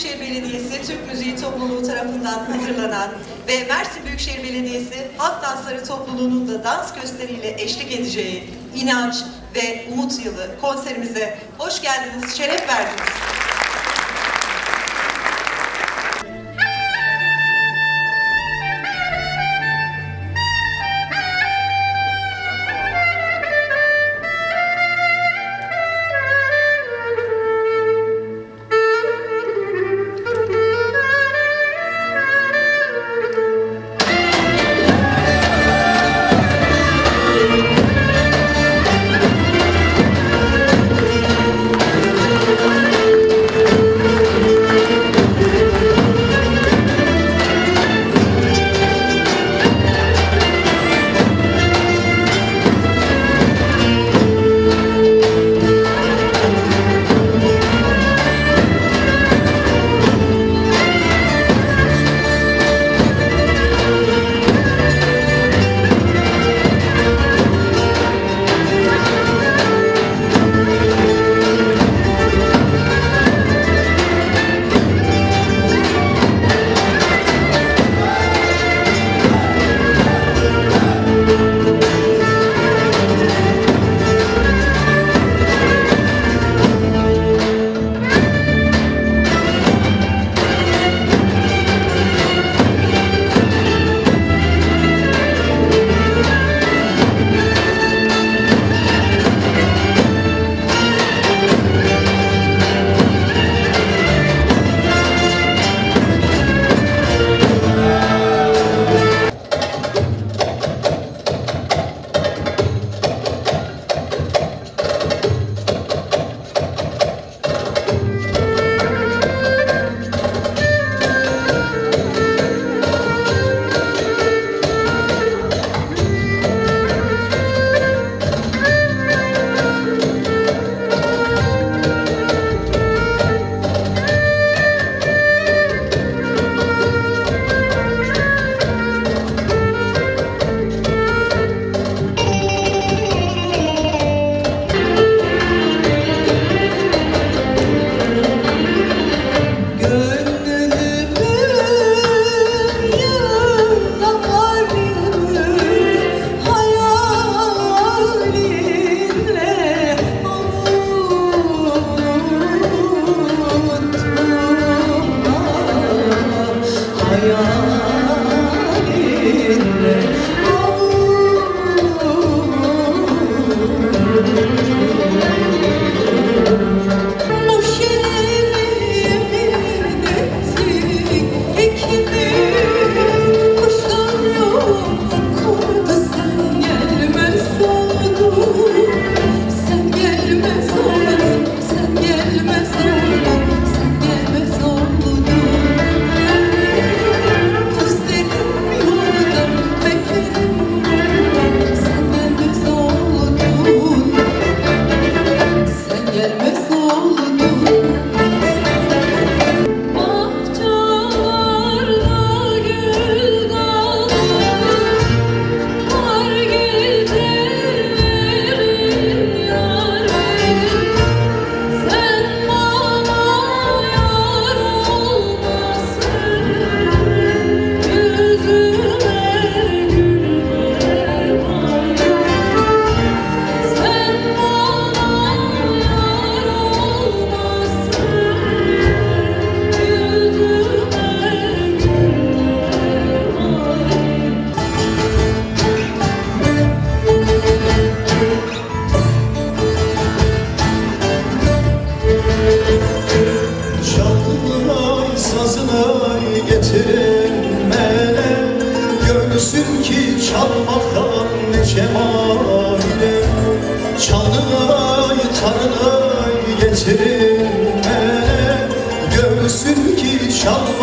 Büyükşehir Belediyesi Türk Müziği Topluluğu tarafından hazırlanan ve Mersin Büyükşehir Belediyesi Halk Dansları Topluluğu'nun da dans gösteriyle eşlik edeceği inanç ve umut yılı konserimize hoş geldiniz, şeref verdiniz. Görsün ki şah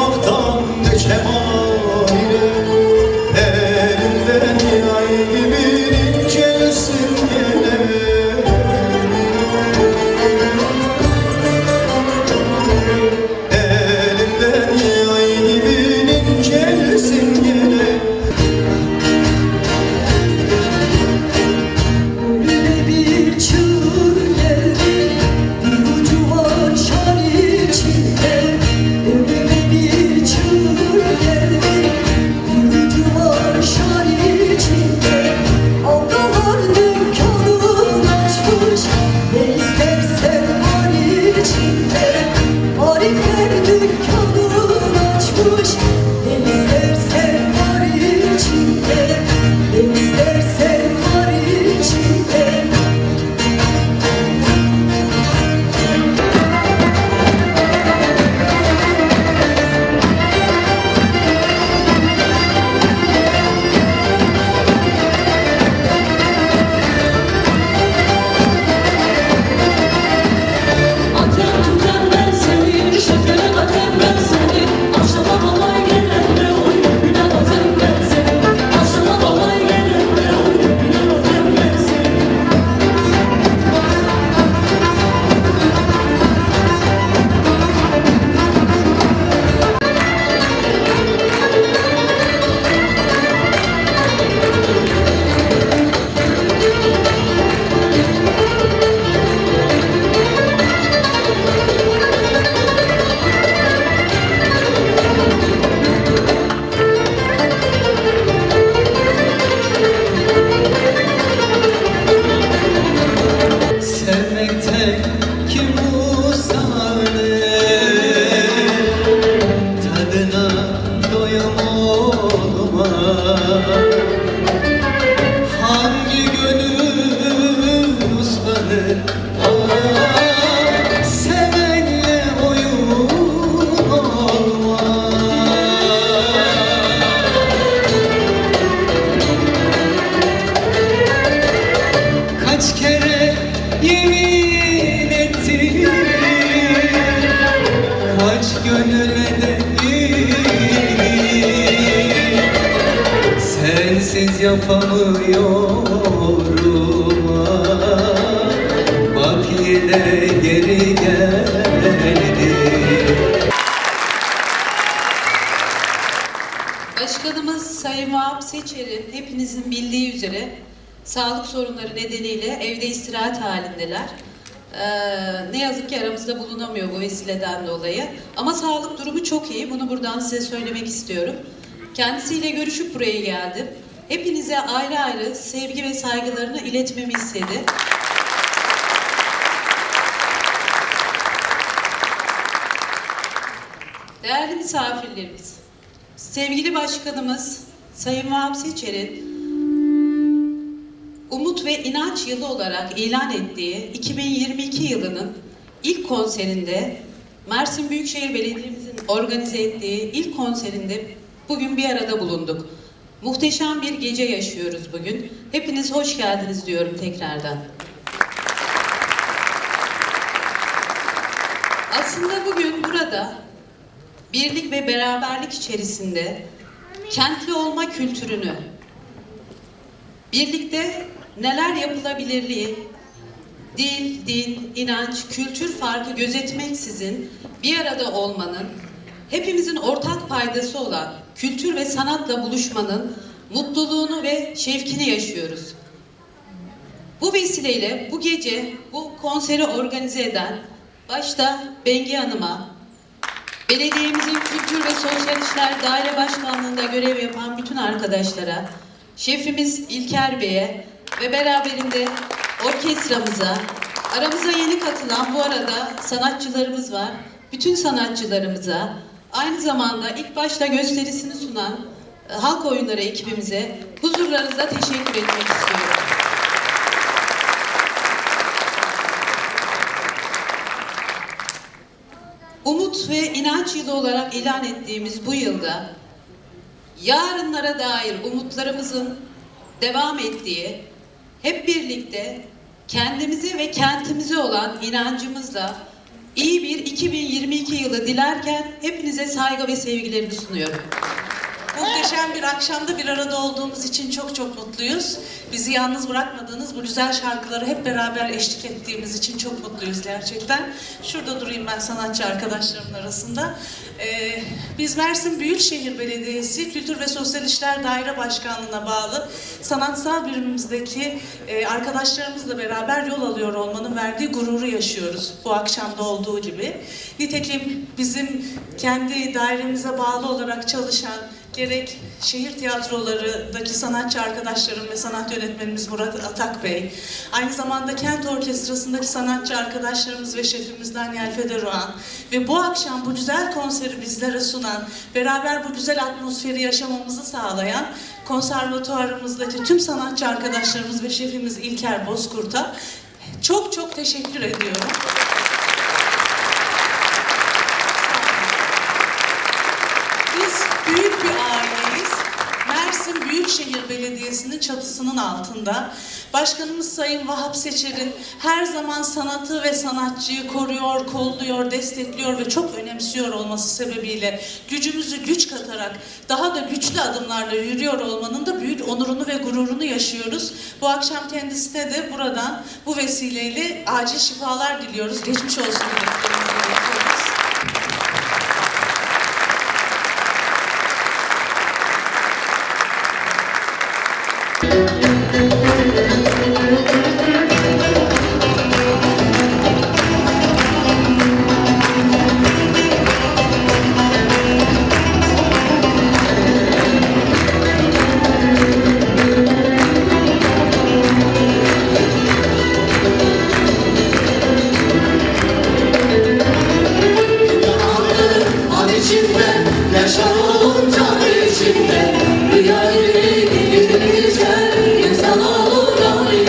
love. yapamıyorum Bak yine geri geldi Başkanımız Sayın Vahap Seçer'in hepinizin bildiği üzere sağlık sorunları nedeniyle evde istirahat halindeler. Ee, ne yazık ki aramızda bulunamıyor bu vesileden dolayı. Ama sağlık durumu çok iyi. Bunu buradan size söylemek istiyorum. Kendisiyle görüşüp buraya geldim. Hepinize ayrı ayrı sevgi ve saygılarını iletmemi istedi. Değerli misafirlerimiz, sevgili başkanımız Sayın Vahap Seçer'in Umut ve İnanç Yılı olarak ilan ettiği 2022 yılının ilk konserinde Mersin Büyükşehir Belediye'mizin organize ettiği ilk konserinde bugün bir arada bulunduk. Muhteşem bir gece yaşıyoruz bugün. Hepiniz hoş geldiniz diyorum tekrardan. Aslında bugün burada birlik ve beraberlik içerisinde kentli olma kültürünü, birlikte neler yapılabilirliği, dil, din, inanç, kültür farkı gözetmeksizin bir arada olmanın, hepimizin ortak paydası olan kültür ve sanatla buluşmanın mutluluğunu ve şevkini yaşıyoruz. Bu vesileyle bu gece bu konseri organize eden başta Bengi Hanım'a, belediyemizin Kültür ve Sosyal İşler Daire Başkanlığı'nda görev yapan bütün arkadaşlara, şefimiz İlker Bey'e ve beraberinde orkestramıza, aramıza yeni katılan bu arada sanatçılarımız var. Bütün sanatçılarımıza, aynı zamanda ilk başta gösterisini sunan e, halk oyunları ekibimize huzurlarınızda teşekkür etmek istiyorum. Umut ve inanç yılı olarak ilan ettiğimiz bu yılda yarınlara dair umutlarımızın devam ettiği, hep birlikte kendimize ve kentimize olan inancımızla iyi bir 2022 yılı dilerken hepinize saygı ve sevgilerimi sunuyorum. Muhteşem bir akşamda bir arada olduğumuz için çok çok mutluyuz. Bizi yalnız bırakmadığınız bu güzel şarkıları hep beraber eşlik ettiğimiz için çok mutluyuz gerçekten. Şurada durayım ben sanatçı arkadaşlarımın arasında. Ee, biz Mersin Büyükşehir Belediyesi Kültür ve Sosyal İşler Daire Başkanlığı'na bağlı sanatsal birimimizdeki e, arkadaşlarımızla beraber yol alıyor olmanın verdiği gururu yaşıyoruz bu akşamda olduğu gibi. Nitekim bizim kendi dairemize bağlı olarak çalışan gerek şehir tiyatrolarındaki sanatçı arkadaşlarım ve sanat yönetmenimiz Murat Atak Bey, aynı zamanda kent orkestrasındaki sanatçı arkadaşlarımız ve şefimiz Daniel Federoğan ve bu akşam bu güzel konseri bizlere sunan, beraber bu güzel atmosferi yaşamamızı sağlayan konservatuarımızdaki tüm sanatçı arkadaşlarımız ve şefimiz İlker Bozkurt'a çok çok teşekkür ediyorum. Biz büyük bir aileyiz. Mersin Büyükşehir Belediyesi'nin çatısının altında. Başkanımız Sayın Vahap Seçer'in her zaman sanatı ve sanatçıyı koruyor, kolluyor, destekliyor ve çok önemsiyor olması sebebiyle gücümüzü güç katarak daha da güçlü adımlarla yürüyor olmanın da büyük onurunu ve gururunu yaşıyoruz. Bu akşam kendisine de buradan bu vesileyle acil şifalar diliyoruz. Geçmiş olsun dileklerimizi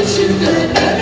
An içinde